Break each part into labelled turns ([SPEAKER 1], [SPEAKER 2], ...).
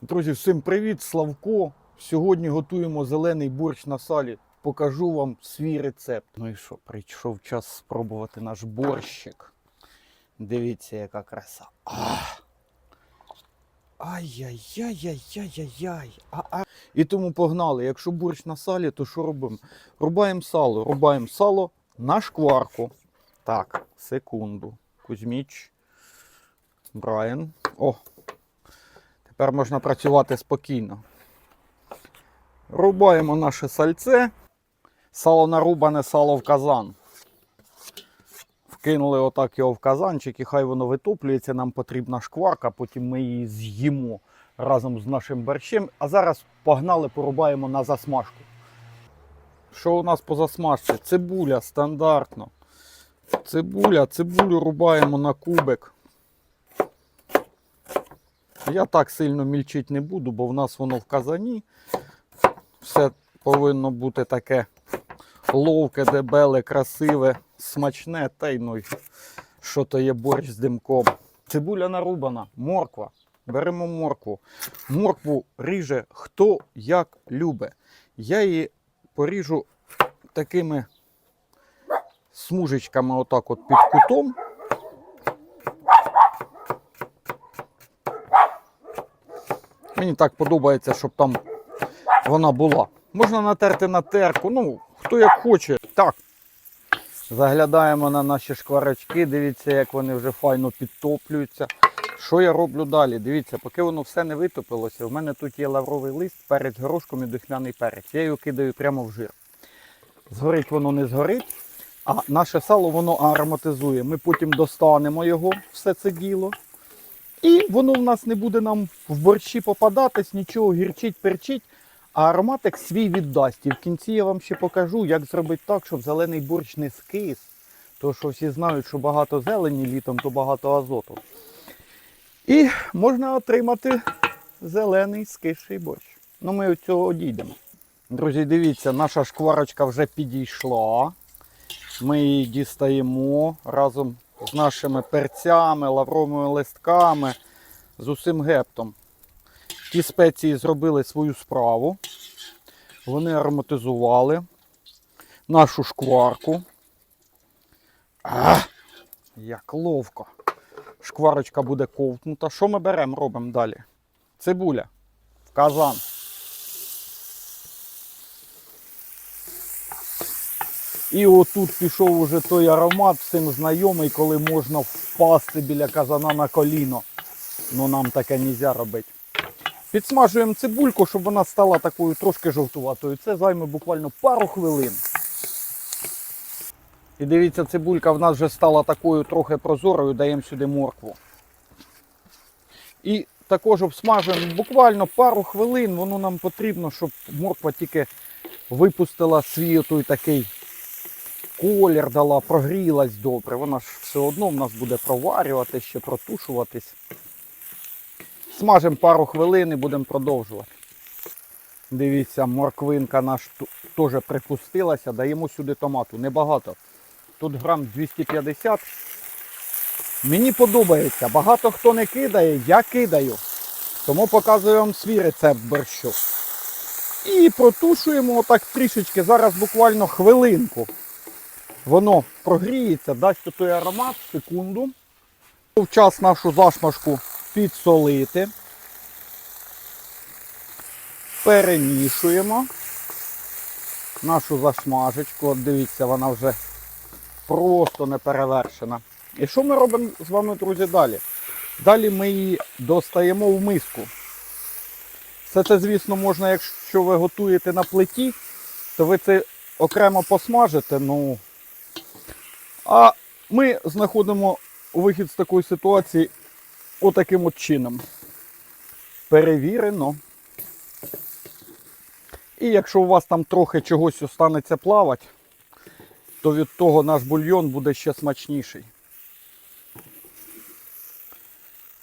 [SPEAKER 1] Друзі, всім привіт, Славко. Сьогодні готуємо зелений борщ на салі. Покажу вам свій рецепт. Ну і що, прийшов час спробувати наш борщик. Дивіться, яка краса. Ай-яй-яй-яй-яй-яй. А-а. І тому погнали. Якщо борщ на салі, то що робимо? Рубаємо сало, рубаємо сало на шкварку. Так, секунду. Кузьміч. Брайан. О, Тепер можна працювати спокійно. Рубаємо наше сальце. Сало нарубане, сало в казан. Вкинули отак його в казанчик і хай воно витоплюється. Нам потрібна шкварка, потім ми її з'їмо разом з нашим борщем. А зараз погнали, порубаємо на засмажку. Що у нас по засмажці? Цибуля стандартно. Цибуля, цибулю рубаємо на кубик. Я так сильно мільчити не буду, бо в нас воно в казані. Все повинно бути таке ловке, дебеле, красиве, смачне, та й ну, що то є борщ з димком. Цибуля нарубана, морква. Беремо моркву. Моркву ріже хто як любить. Я її поріжу такими смужечками, отак от під кутом. Мені так подобається, щоб там вона була. Можна натерти на терку, ну, хто як хоче. Так. Заглядаємо на наші шкварочки, дивіться, як вони вже файно підтоплюються. Що я роблю далі? Дивіться, поки воно все не витопилося, в мене тут є лавровий лист, перець горошком і духмяний перець. Я його кидаю прямо в жир. Згорить воно не згорить, а наше сало воно ароматизує. Ми потім достанемо його, все це діло. І воно в нас не буде нам в борщі попадатись, нічого гірчить, перчить, а ароматик свій віддасть. І в кінці я вам ще покажу, як зробити так, щоб зелений борщ не скис. Тому що всі знають, що багато зелені літом, то багато азоту. І можна отримати зелений скисший борщ. Ну, ми від цього дійдемо. Друзі, дивіться, наша шкварочка вже підійшла. Ми її дістаємо разом з нашими перцями, лавровими листками, з усім гептом. Ті спеції зробили свою справу. Вони ароматизували нашу шкварку. А, як ловко. Шкварочка буде ковтнута. Що ми беремо, робимо далі? Цибуля в казан. І отут пішов уже той аромат всім знайомий, коли можна впасти біля казана на коліно. Ну нам таке не можна робити. Підсмажуємо цибульку, щоб вона стала такою трошки жовтуватою. Це займе буквально пару хвилин. І дивіться, цибулька в нас вже стала такою трохи прозорою, даємо сюди моркву. І також обсмажуємо буквально пару хвилин. Воно нам потрібно, щоб морква тільки випустила свій той такий колір дала, прогрілась добре. Вона ж все одно в нас буде проварюватись, ще протушуватись. Смажемо пару хвилин і будемо продовжувати. Дивіться, морквинка наш теж припустилася. Даємо сюди томату. Небагато. Тут грам 250. Мені подобається. Багато хто не кидає, я кидаю. Тому показую вам свій рецепт борщу. І протушуємо отак трішечки. Зараз буквально хвилинку. Воно прогріється, дасть той аромат секунду. В час нашу засмажку підсолити. Перемішуємо нашу засмажечку. От дивіться, вона вже просто не перевершена. І що ми робимо з вами, друзі, далі? Далі ми її достаємо в миску. Все це, звісно, можна, якщо ви готуєте на плиті, то ви це окремо посмажите. Ну, а ми знаходимо вихід з такої ситуації отаким от чином. Перевірено. І якщо у вас там трохи чогось останеться плавати, то від того наш бульйон буде ще смачніший.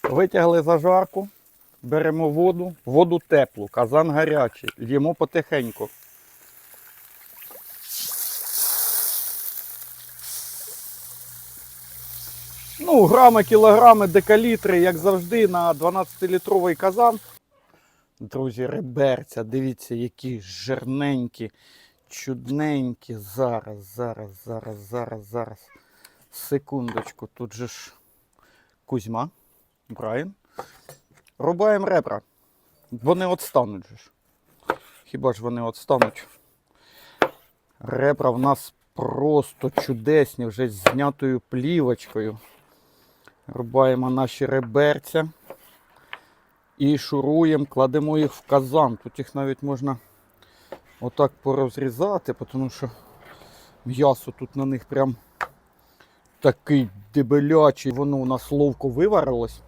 [SPEAKER 1] Витягли зажарку, беремо воду, воду теплу, казан гарячий, л'ємо потихеньку. Ну, грами, кілограми, декалітри, як завжди, на 12-літровий казан. Друзі, реберця, дивіться, які жирненькі, чудненькі. Зараз, зараз, зараз, зараз, зараз. Секундочку, тут же ж Кузьма, Брайан. Рубаємо ребра. Вони отстануть же ж. Хіба ж вони отстануть? Ребра в нас просто чудесні, вже з знятою плівочкою. Рубаємо наші реберця і шуруємо, кладемо їх в казан. Тут їх навіть можна отак порозрізати, тому що м'ясо тут на них прям такий дебелячий. Воно у нас ловко виварилось.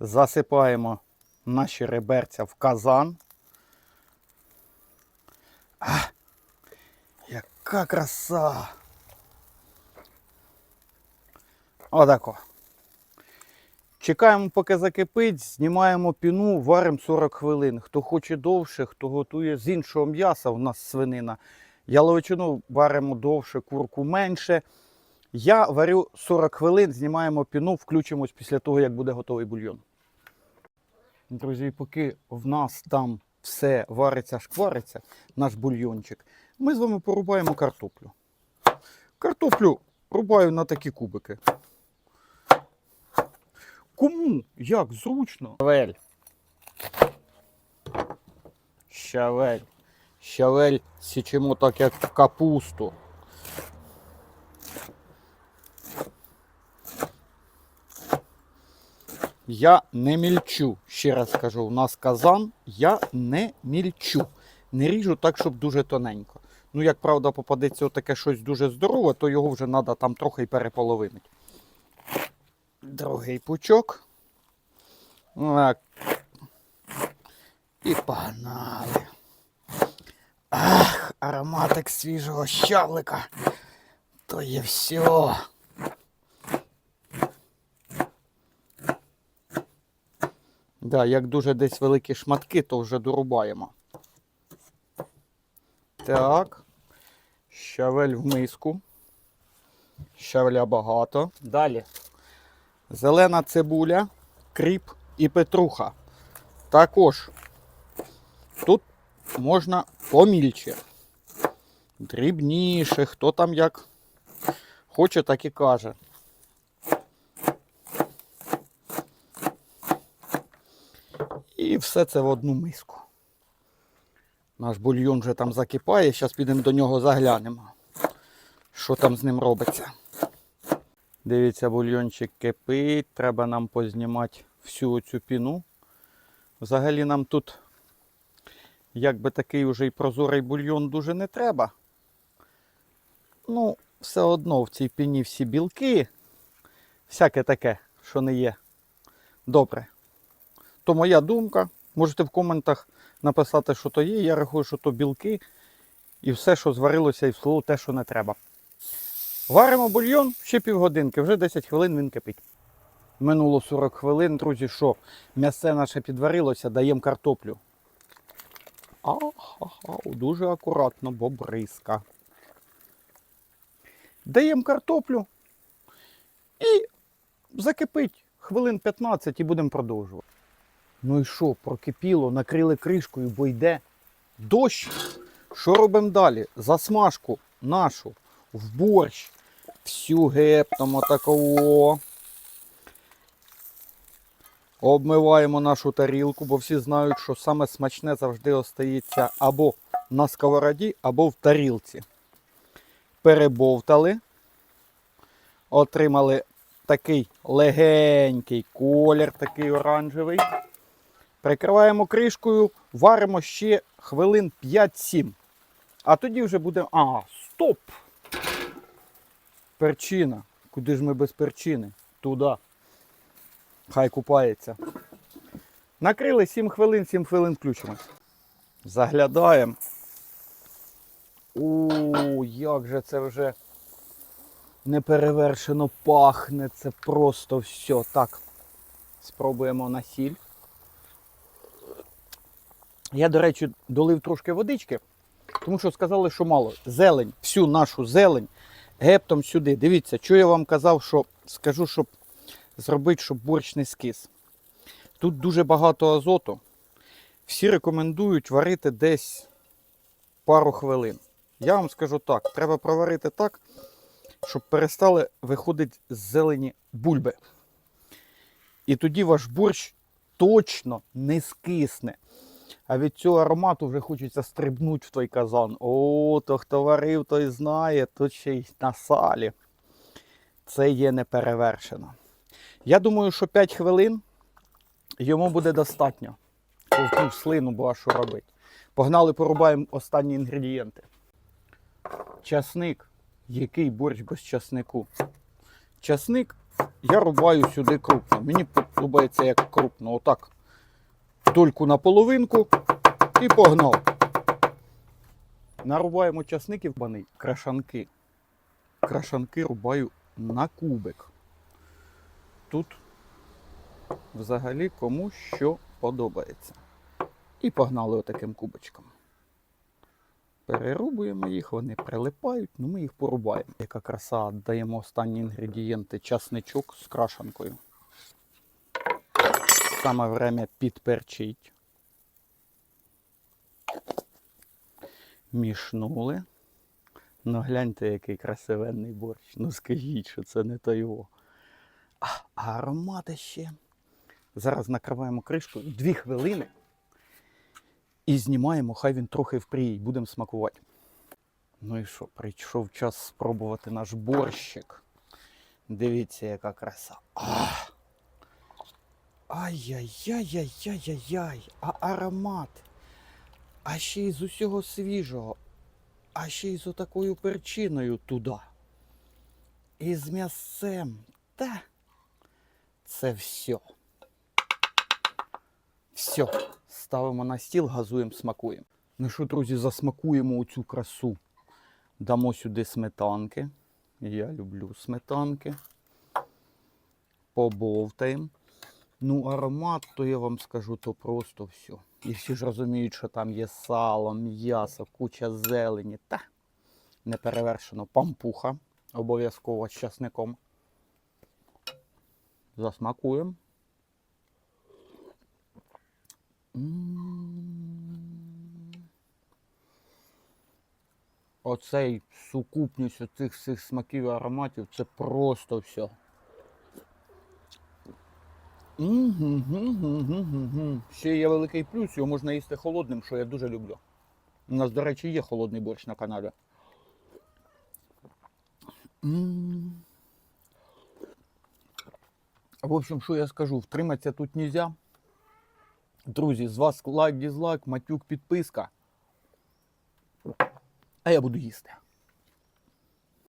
[SPEAKER 1] Засипаємо наші реберця в казан. А, яка краса! Отако. Чекаємо, поки закипить, знімаємо піну, варимо 40 хвилин. Хто хоче довше, хто готує з іншого м'яса, у нас свинина. Яловичину варимо довше, курку менше. Я варю 40 хвилин, знімаємо піну, включимось після того, як буде готовий бульйон. Друзі, поки в нас там все вариться, шквариться, наш бульйончик, ми з вами порубаємо картоплю. Картоплю рубаю на такі кубики. Кому? Як? Зручно? Щавель. Щавель. Щавель січемо так, як капусту. Я не мільчу. Ще раз скажу, у нас казан, я не мільчу. Не ріжу так, щоб дуже тоненько. Ну, як правда, попадеться таке щось дуже здорове, то його вже треба там трохи й переполовинити. Другий пучок. Так. І погнали. Ах, ароматик свіжого щавлика. То є все. Да, як дуже десь великі шматки, то вже дорубаємо. Так. Щавель в миску. Щавеля багато. Далі. Зелена цибуля, кріп і петруха. Також тут можна помільче. Дрібніше, хто там як хоче, так і каже. І все це в одну миску. Наш бульйон вже там закипає, зараз підемо до нього заглянемо, що там з ним робиться. Дивіться, бульйончик кипить, треба нам познімати всю цю піну. Взагалі нам тут, якби такий уже і прозорий бульйон дуже не треба. Ну, все одно в цій піні всі білки, всяке таке, що не є добре. То моя думка. Можете в коментах написати, що то є. Я рахую, що то білки і все, що зварилося і всло те, що не треба. Варимо бульйон ще півгодинки, вже 10 хвилин він кипить. Минуло 40 хвилин, друзі, що м'ясце наше підварилося, даємо картоплю. Ахаха, дуже акуратно, бо бризка. Даємо картоплю і закипить хвилин 15 і будемо продовжувати. Ну і що, прокипіло, накрили кришкою, бо йде дощ. Що робимо далі? Засмажку нашу в борщ. Всю гептом такого. Обмиваємо нашу тарілку, бо всі знають, що саме смачне завжди остається або на сковороді, або в тарілці. Перебовтали. Отримали такий легенький колір, такий оранжевий. Прикриваємо кришкою, варимо ще хвилин 5-7. А тоді вже буде. А, стоп! Перчина. Куди ж ми без перчини? Туди. Хай купається. Накрили 7 хвилин, 7 хвилин включимось. Заглядаємо. У, як же це вже неперевершено пахне. Це просто все. Так. Спробуємо на сіль. Я, до речі, долив трошки водички, тому що сказали, що мало. Зелень, всю нашу зелень гептом сюди. Дивіться, що я вам казав, що скажу, щоб зробити, щоб борщ не скис. Тут дуже багато азоту. Всі рекомендують варити десь пару хвилин. Я вам скажу так: треба проварити так, щоб перестали виходити з зелені бульби. І тоді ваш борщ точно не скисне. А від цього аромату вже хочеться стрибнути в той казан. О, то хто варив, той знає, тут ще й на салі. Це є неперевершено. Я думаю, що 5 хвилин йому буде достатньо. Ковтнув слину, бо а що робити. Погнали, порубаємо останні інгредієнти. Часник. Який борщ без часнику? Часник я рубаю сюди крупно. Мені подобається як крупно. Отак. Тільки на половинку і погнав. Нарубаємо часників баний, крашанки. Крашанки рубаю на кубик. Тут взагалі кому що подобається. І погнали отаким кубочком. Перерубуємо їх, вони прилипають, ну ми їх порубаємо. Яка краса, даємо останні інгредієнти часничок з крашанкою. Саме время підперчить. Мішнули. Ну гляньте, який красивенний борщ. Ну скажіть, що це не то його. А, аромати ще. Зараз накриваємо кришкою дві хвилини і знімаємо, хай він трохи впріє, будемо смакувати. Ну і що, прийшов час спробувати наш борщик. Дивіться, яка краса. Ах! Ай-яй-яй-яй-яй-яй, а аромат. А ще й з усього свіжого, а ще й з отакою перчиною туди. І з м'ясцем. Та це все. Все. Ставимо на стіл, газуємо, смакуємо. Ну що, друзі, засмакуємо оцю красу. Дамо сюди сметанки. Я люблю сметанки. Побовтаємо. Ну, аромат, то я вам скажу, то просто все. І всі ж розуміють, що там є сало, м'ясо, куча зелені. Та не перевершено. Пампуха. Обов'язково з часником. Засмакуємо. Оцей сукупність оцих всіх смаків і ароматів це просто все. Ще є великий плюс, його можна їсти холодним, що я дуже люблю. У нас, до речі, є холодний борщ на каналі. В общем, що я скажу, втриматися тут нельзя. Друзі, з вас лайк, дізлайк, матюк, підписка. А я буду їсти.